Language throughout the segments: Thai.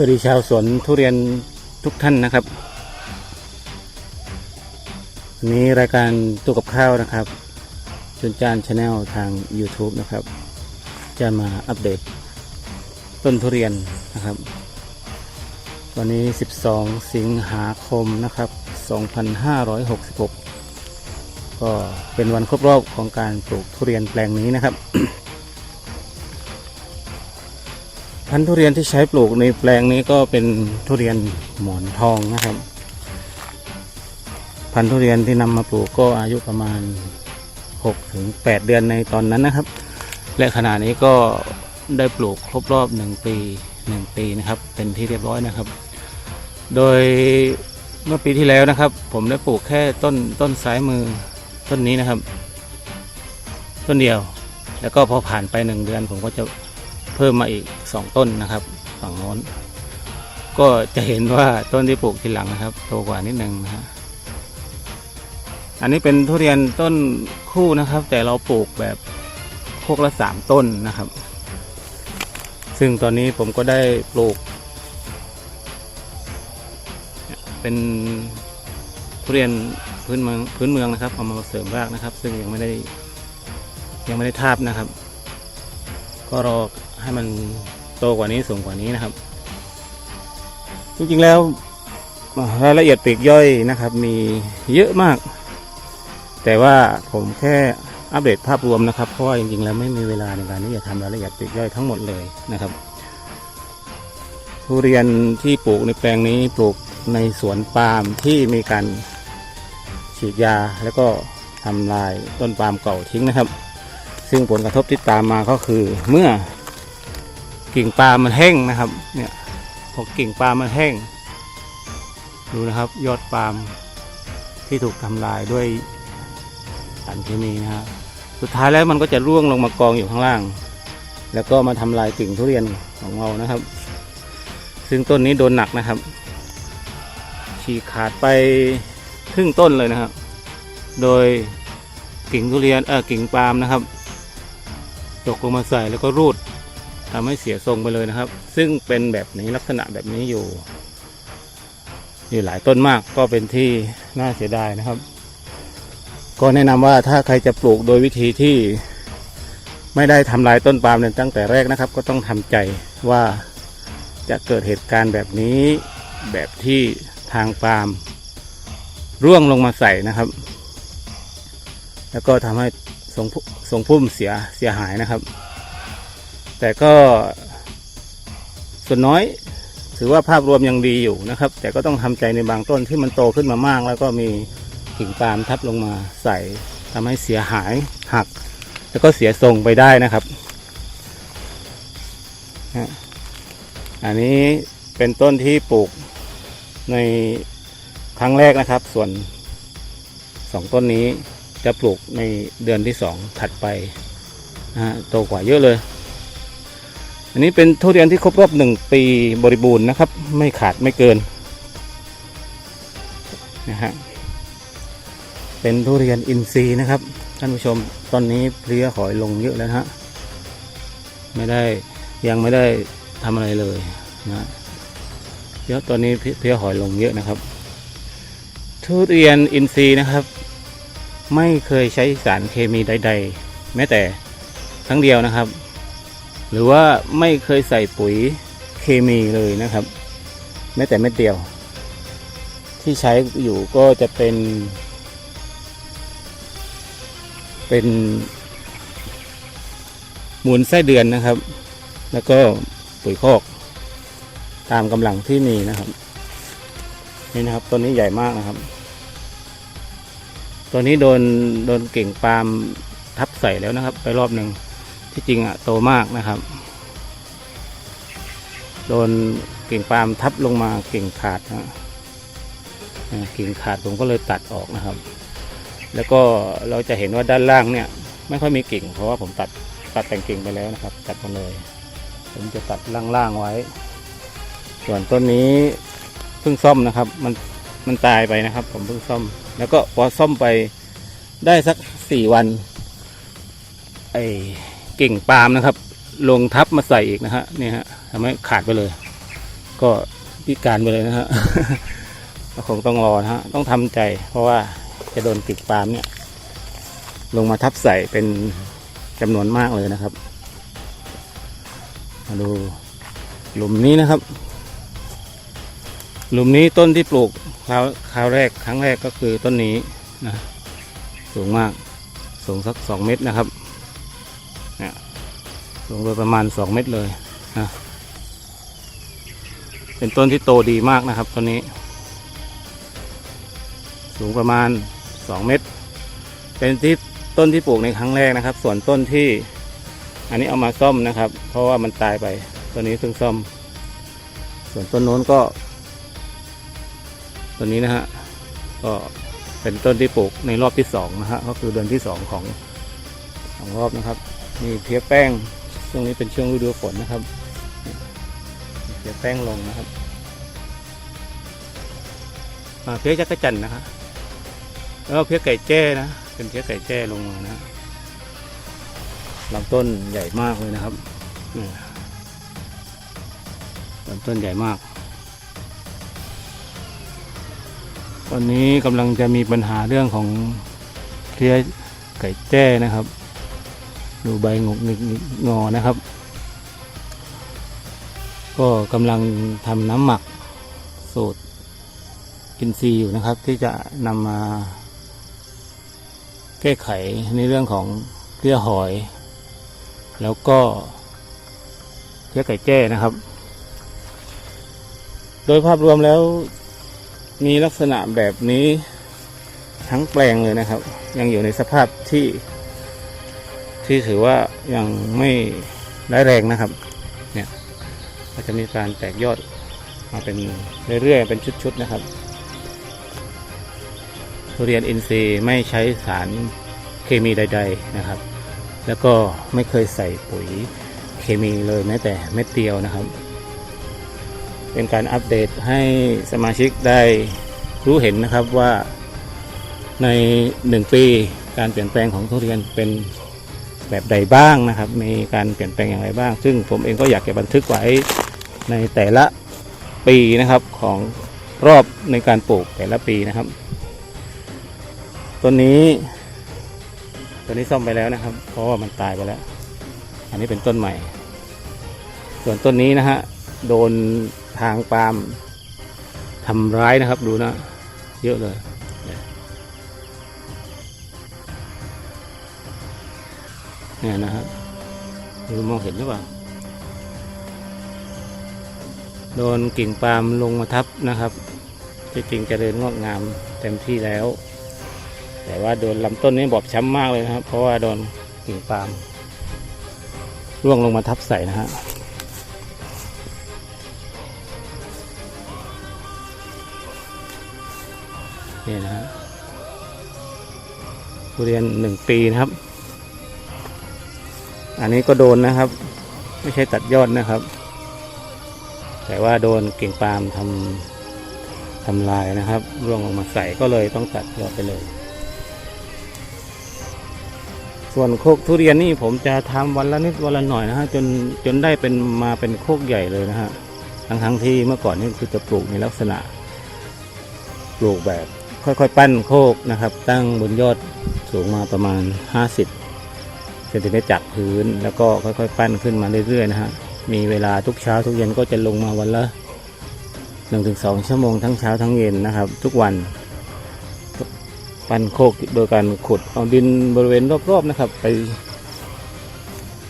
สวัสดีชาวสวนทุเรียนทุกท่านนะครับวันนี้รายการตู้กับข้าวนะครับจนจานชาแนลทาง YouTube นะครับ จะมาอัปเดต ต้นทุเรียนนะครับ วันนี้ 12 สิงหาคมนะครับ 2566 ก็เป็นวันครบรอบของการปลูกทุเรียนแปลงนี้นะครับ พันธุ์ทุเรียนที่ใช้ปลูกในแปลงนี้ก็เป็นทุเรียนหมอนทองนะครับ พันธุ์ทุเรียนที่นำมาปลูกก็อายุประมาณ6ถึง8เดือนในตอนนั้นนะครับ และขณะนี้ก็ได้ปลูกครบรอบ 1 ปี 1 ปีนะครับ เป็นที่เรียบร้อยนะครับ โดยเมื่อปีที่แล้วนะครับ ผมได้ปลูกแค่ต้นต้นซ้ายมือต้นนี้นะครับ ต้นเดียว แล้วก็พอผ่านไปหนึ่งเดือนผมก็จะเพิ่มมาอีก สองต้นนะครับ ฝั่งโน้น ก็จะเห็นว่าต้นที่ปลูกทีหลังนะครับโตกว่านิดนึงนะฮะอันนี้เป็นทุเรียนต้นคู่นะครับ แต่เราปลูกแบบโคกละสามต้นนะครับ ซึ่งตอนนี้ผมก็ได้ปลูก เป็นทุเรียนพื้นเมืองพื้นเมืองนะครับเอามาเสริมรากนะครับ ซึ่งยังไม่ได้ยังไม่ได้ทาบนะครับ ก็รอให้มัน โตกว่านี้สูงกว่านี้นะครับ จริงๆแล้วรายละเอียดปีกย่อยนะครับ มีเยอะมาก แต่ว่าผมแค่อัปเดตภาพรวมนะครับเพราะว่าจริงๆแล้วไม่มีเวลาในการที่จะทำรายละเอียดปีกย่อยทั้งหมดเลยนะครับ ทุเรียนที่ปลูกในแปลงนี้ปลูกในสวนปาล์มที่มีการฉีดยาแล้วก็ทำลายต้นปาล์มเก่าทิ้งนะครับ ซึ่งผลกระทบที่ตามมาก็คือเมื่อ กิ่งปาล์มมันแห้งนะครับเนี่ยพอกิ่งปาล์มมันแห้ง ดูนะครับยอดปาล์มที่ถูกทำลายด้วยสารเคมีนะครับสุดท้ายแล้วมันก็จะร่วงลงมากองอยู่ข้างล่าง แล้วก็มาทำลายกิ่งทุเรียนของเรานะครับ ซึ่งต้นนี้โดนหนักนะครับ ฉีกขาดไปครึ่งต้นเลยนะครับ โดยกิ่งทุเรียนเออกิ่งปาล์มนะครับ ตกลงมาใส่แล้วก็รูด ทำให้เสียทรงไปเลยนะครับ ซึ่งเป็นแบบนี้ลักษณะแบบนี้อยู่ อยู่หลายต้นมากก็เป็นที่น่าเสียดายนะครับ ก็แนะนำว่าถ้าใครจะปลูกโดยวิธีที่ไม่ได้ทำลายต้นปาล์มตั้งแต่แรกนะครับ ก็ต้องทำใจว่าจะเกิดเหตุการณ์แบบนี้แบบที่ทางปาล์มร่วงลงมาใส่นะครับ แล้วก็ทำให้ทรงพุ่มเสียเสียหายนะครับ แต่ก็ส่วนน้อยถือว่าภาพรวมยังดีอยู่นะครับ แต่ก็ต้องทำใจในบางต้นที่มันโตขึ้นมามาก แล้วก็มีกิ่งปาล์มทับลงมาใส่ทำให้เสียหายหัก แล้วก็เสียทรงไปได้นะครับ อันนี้เป็นต้นที่ปลูกในครั้งแรกนะครับ ส่วนสองต้นนี้จะปลูกในเดือนที่สองถัดไปนะฮะโตกว่าเยอะเลย อันนี้เป็นทุเรียนที่ครบรอบหนึ่งปีบริบูรณ์นะครับ ไม่ขาดไม่เกินนะฮะเป็นทุเรียนอินทรีย์นะครับ ท่านผู้ชมตอนนี้เพลี้ยหอยลงเยอะแล้วฮะไม่ได้ยังไม่ได้ทำอะไรเลยนะเยอะตอนนี้เพเพี้ยหอยลงเยอะนะครับ ทุเรียนอินทรีย์นะครับ ไม่เคยใช้สารเคมีใด ๆ แม้แต่ครั้งเดียวนะครับ หรือว่าไม่เคยใส่ปุ๋ยเคมีเลยนะครับ แม้แต่เม็ดเดียว ที่ใช้อยู่ก็จะเป็น เป็นมูลไส้เดือนนะครับ แล้วก็ปุ๋ยคอกตามกำลังที่มีนะครับนี่นะครับต้นนี้ใหญ่มากนะครับตัวนี้โดนโดนเก่งปาล์มทับใส่แล้วนะครับ ไปรอบหนึ่ง ที่จริงอะโตมากนะครับ โดนกิ่งปาล์มทับลงมากิ่งขาดนะกิ่งขาดผมก็เลยตัดออกนะครับ แล้วก็เราจะเห็นว่าด้านล่างเนี่ย ไม่ค่อยมีกิ่ง เพราะว่าผมตัดตัดแต่งกิ่งไปแล้วนะครับ ตัดมาเลย ผมจะตัดล่างๆไว้ ส่วนต้นนี้เพิ่งซ่อมนะครับ มันมันตายไปนะครับ ผมเพิ่งซ่อม แล้วก็พอซ่อมไปได้สักสี่วันไอ กิ่งปาล์มนะครับ ลงทับมาใส่อีกนะฮะนี่ฮะทำให้ขาดไปเลย ก็พิการไปเลยนะฮะคงต้องรอนะฮะต้องทำใจ เพราะว่าจะโดนกิ่งปาล์มเนี่ย ลงมาทับใส่เป็นจำนวนมากเลยนะครับมาดูหลุมนี้นะครับ หลุมนี้ต้นที่ปลูกคราวคราวแรกครั้งแรกก็คือต้นนี้นะสูงมากสูงสักสองเมตรนะครับ สูงโดยประมาณสองเมตรเลยนะเป็นต้นที่โตดีมากนะครับต้นนี้ สูงประมาณสองเมตร เป็นที่ต้นที่ปลูกในครั้งแรกนะครับ ส่วนต้นที่อันนี้เอามาซ่อมนะครับ เพราะว่ามันตายไปต้นนี้เพิ่งซ่อม ส่วนต้นโน้นก็ต้นนี้นะฮะก็เป็นต้นที่ปลูกในรอบที่สองนะฮะก็คือเดือนที่สองของของรอบนะครับมีเพียแป้ง ช่วงนี้เป็นช่วงฤดูฝนนะครับเพียแป้งลงนะครับอ่าเพี้ยจักรจันนะครับแล้วก็เพี้ยไก่แจ้นะ เป็นเพี้ยไก่แจ้ลงมานะลำต้นใหญ่มากเลยนะครับลำต้นใหญ่มากตอนนี้กำลังจะมีปัญหาเรื่องของเพลี้ยไก่แจ้นะครับ ดูใบงกงิกงิกงอนะครับ ก็กำลังทำน้ำหมักสูตรอินทรีย์อยู่นะครับ ที่จะนำมาแก้ไขในเรื่องของเพลี้ยหอย แล้วก็เพลี้ยไก่แจ้นะครับ โดยภาพรวมแล้วมีลักษณะแบบนี้ทั้งแปลงเลยนะครับ ยังอยู่ในสภาพที่ ที่ถือว่ายังไม่ร้ายแรงนะครับ เนี่ยก็จะมีการแตกยอดมาเป็นเรื่อยๆเป็นชุดๆนะครับทุเรียนอินทรีย์ไม่ใช้สารเคมีใด ๆนะครับ แล้วก็ไม่เคยใส่ปุ๋ยเคมีเลยแม้แต่เม็ดเดียวนะครับ เป็นการอัปเดตให้สมาชิกได้รู้เห็นนะครับว่าในหนึ่งปีการเปลี่ยนแปลงของทุเรียนเป็น แบบใดบ้างนะครับ มีการเปลี่ยนแปลงอย่างไรบ้าง ซึ่งผมเองก็อยากจะบันทึกไว้ในแต่ละปีนะครับของรอบในการปลูกแต่ละปีนะครับต้นนี้ต้นนี้ซ่อมไปแล้วนะครับ เพราะว่ามันตายไปแล้ว อันนี้เป็นต้นใหม่ ส่วนต้นนี้นะฮะโดนทางปาล์มทำร้ายนะครับดูนะ เยอะเลย เนี่ยนะฮะดูมองเห็นหรือเปล่า โดนกิ่งปาล์มลงมาทับนะครับที่จริงเจริญงอกงามเต็มที่แล้ว แต่ว่าโดนลำต้นนี้บอบช้ำมากเลยนะครับ เพราะว่าโดนกิ่งปาล์มร่วงลงมาทับใส่นะฮะนี่นะฮะทุเรียนหนึ่งปีนะครับ อันนี้ก็โดนนะครับ ไม่ใช่ตัดยอดนะครับ แต่ว่าโดนกิ่งปาล์มทำทำลายนะครับร่วงลงมาใส่ก็เลยต้องตัดยอดไปเลย ส่วนโคกทุเรียนนี่ผมจะทำวันละนิดวันละหน่อยนะฮะจนจนได้เป็นมาเป็นโคกใหญ่เลยนะฮะทั้งทั้งที่เมื่อก่อนนี่คือจะปลูกในลักษณะ ปลูกแบบค่อยๆ ปั้นโคกนะครับ ตั้งบนยอดสูงมาประมาณ 50 เซนติเมตรจากพื้น แล้วก็ค่อยๆ ปั้นขึ้นมาเรื่อยๆนะฮะมีเวลาทุกเช้าทุกเย็นก็จะลงมาวันละ 1-2 ชั่วโมงทั้งเช้าทั้งเย็นนะครับ ทุกวัน ปั้นโคกโดยการขุดเอาดินบริเวณรอบๆนะครับ ไป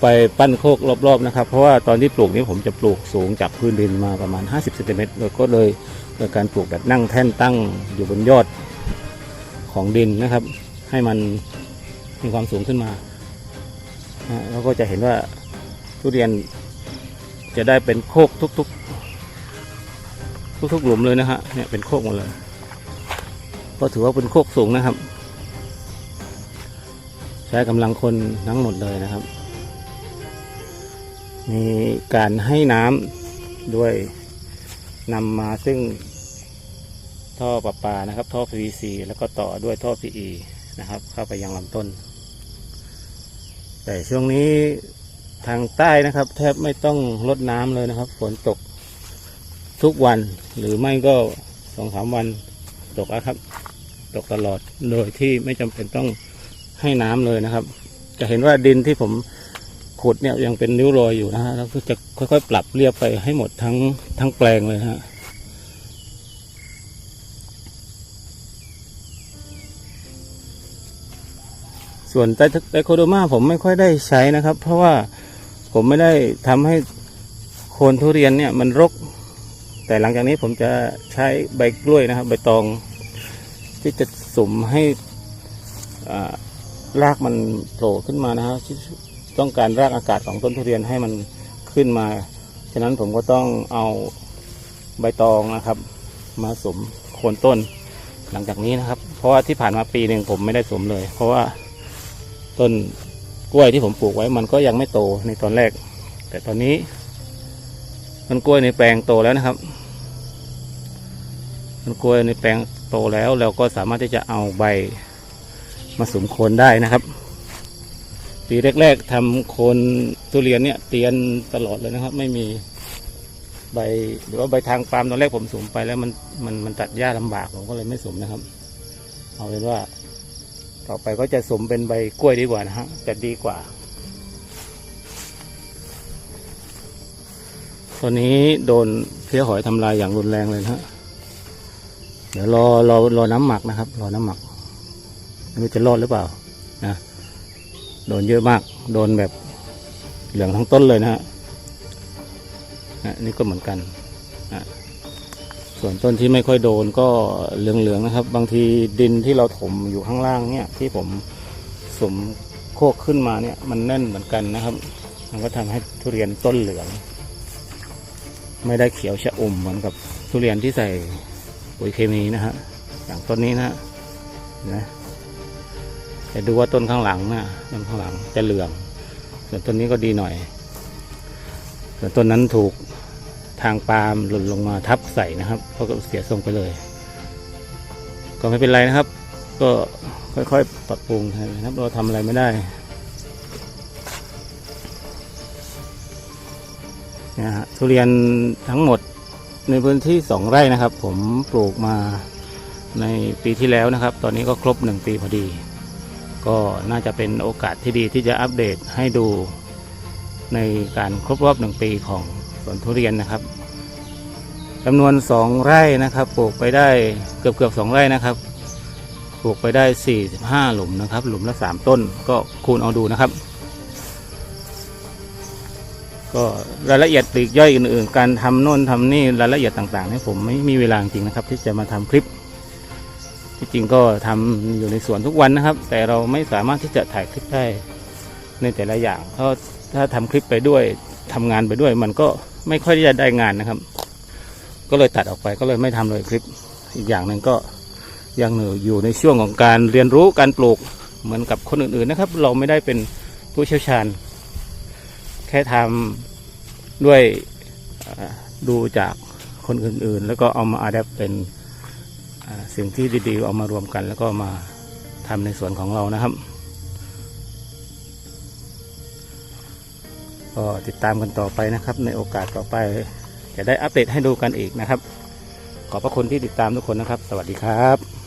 ไปปั้นโคกรอบๆนะครับ เพราะว่าตอนที่ปลูกนี้ผมจะปลูกสูงจากพื้นดินมาประมาณ 50เซนติเมตรแล้วก็เลยโดยการปลูกแบบนั่งแท่นตั้งอยู่บนยอดของดินนะครับ ให้มันมีความสูงขึ้นมา นะแล้วก็จะเห็นว่าทุเรียนจะได้เป็นโคกทุกๆ ทุกๆ หลุมเลยนะฮะเนี่ยเป็นโคกหมดเลย ก็ถือว่าเป็นโคกสูงนะครับ ใช้กำลังคนทั้งหมดเลยนะครับ มีการให้น้ำด้วยนำมาซึ่งท่อประปานะครับ ท่อ PVC แล้วก็ต่อด้วยท่อ PE นะครับ เข้าไปยังลำต้น แต่ช่วงนี้ทางใต้นะครับ แทบไม่ต้องลดน้ำเลยนะครับ ฝนตกทุกวันหรือไม่ก็สองสามวันตกแล้วครับ ตกตลอดโดยที่ไม่จำเป็นต้องให้น้ำเลยนะครับ จะเห็นว่าดินที่ผมขุดเนี่ยยังเป็นริ้วรอยอยู่นะฮะแล้วก็จะค่อยๆ ปรับเรียบไปให้หมดทั้งทั้งแปลงเลยฮะ ส่วนไตไตโคโดมาผมไม่ค่อยได้ใช้นะครับ เพราะว่าผมไม่ได้ทำให้โคนทุเรียนเนี่ยมันรก แต่หลังจากนี้ผมจะใช้ใบกล้วยนะครับ ใบตอง ที่จะสุ่มให้รากมันโผล่ขึ้นมานะฮะที่ต้องการรากอากาศของต้นทุเรียนให้มันขึ้นมา ฉะนั้นผมก็ต้องเอาใบตองนะครับ มาสมโคนต้นหลังจากนี้นะครับ เพราะว่าที่ผ่านมาปีหนึ่งผมไม่ได้สมเลย เพราะว่า ต้นกล้วยที่ผมปลูกไว้มันก็ยังไม่โตในตอนแรก แต่ตอนนี้ต้นกล้วยในแปลงโตแล้วนะครับต้นกล้วยในแปลงโตแล้วเราก็สามารถที่จะเอาใบมาสมโคนได้นะครับ ปีแรก ๆทำโคนทุเรียนเนี่ยเตียนตลอดเลยนะครับ ไม่มีใบหรือว่าใบทางปาล์มตอนแรกผมสมไปแล้วมันมันมันตัดหญ้าลำบากผมก็เลยไม่สมนะครับ เอาเป็นว่า ต่อไปก็จะสมเป็นใบกล้วยดีกว่านะฮะจะดีกว่าตัวนี้โดนเพี้ยหอยทำลายอย่างรุนแรงเลยนะฮะเดี๋ยวรอรอรอน้ำหมักนะครับ รอน้ำหมักไม่รู้จะรอดหรือเปล่านะโดนเยอะมาก โดนแบบเหลืองทั้งต้นเลยนะฮะนี่ก็เหมือนกัน ส่วนต้นที่ไม่ค่อยโดนก็เหลืองๆนะครับ บางทีดินที่เราถมอยู่ข้างล่างเนี่ยที่ผมสมโคกขึ้นมาเนี่ยมันแน่นเหมือนกันนะครับ มันก็ทำให้ทุเรียนต้นเหลือง ไม่ได้เขียวชะอุ่มเหมือนกับทุเรียนที่ใส่ปุ๋ยเคมีนะฮะอย่างต้นนี้นะฮะเห็นะแต่ดูว่าต้นข้างหลังนะต้นข้างหลังจะเหลือง ส่วนต้นนี้ก็ดีหน่อย ส่วนต้นนั้นถูก ทางปาล์มหล่นลงมาทับใส่นะครับเขาก็เสียทรงไปเลย ก็ไม่เป็นไรนะครับ ก็ค่อยๆปรับปรุงนะครับ เราทำอะไรไม่ได้นะฮะทุเรียนทั้งหมดในพื้นที่สองไร่นะครับ ผมปลูกมาในปีที่แล้วนะครับ ตอนนี้ก็ครบหนึ่งปีพอดี ก็น่าจะเป็นโอกาสที่ดีที่จะอัปเดตให้ดูในการครบรอบหนึ่งปีของ สวนทุเรียนนะครับจำนวนสองไร่นะครับปลูกไปได้เกือบเกือบสองไร่นะครับปลูกไปได้สี่สิบห้าหลุมนะครับ หลุมละสามต้นก็คูณเอาดูนะครับ ก็รายละเอียดปลีกย่อยอื่น ๆ การทำโน่นทำนี่รายละเอียดต่างๆนี่ผมไม่มีเวลาจริงนะครับ ที่จะมาทำคลิป ที่จริงก็ทำอยู่ในสวนทุกวันนะครับ แต่เราไม่สามารถที่จะถ่ายคลิปได้ในแต่ละอย่างเพราะถ้าทำคลิปไปด้วยทำงานไปด้วยมันก็ ไม่ค่อยที่จะได้งานนะครับ ก็เลยตัดออกไปก็เลยไม่ทำเลยคลิป อีกอย่างหนึ่งก็ยังอยู่ในช่วงของการเรียนรู้การปลูกเหมือนกับคนอื่นๆนะครับ เราไม่ได้เป็นผู้เชี่ยวชาญ แค่ทำด้วยดูจากคนอื่นๆ แล้วก็เอามาอัดแอปเป็นสิ่งที่ดีๆ เอามารวมกัน แล้วก็มาทำในส่วนของเรานะครับ ก็ติดตามกันต่อไปนะครับ ในโอกาสต่อไป จะได้อัปเดตให้ดูกันอีกนะครับ ขอบพระคุณที่ติดตามทุกคนนะครับ สวัสดีครับ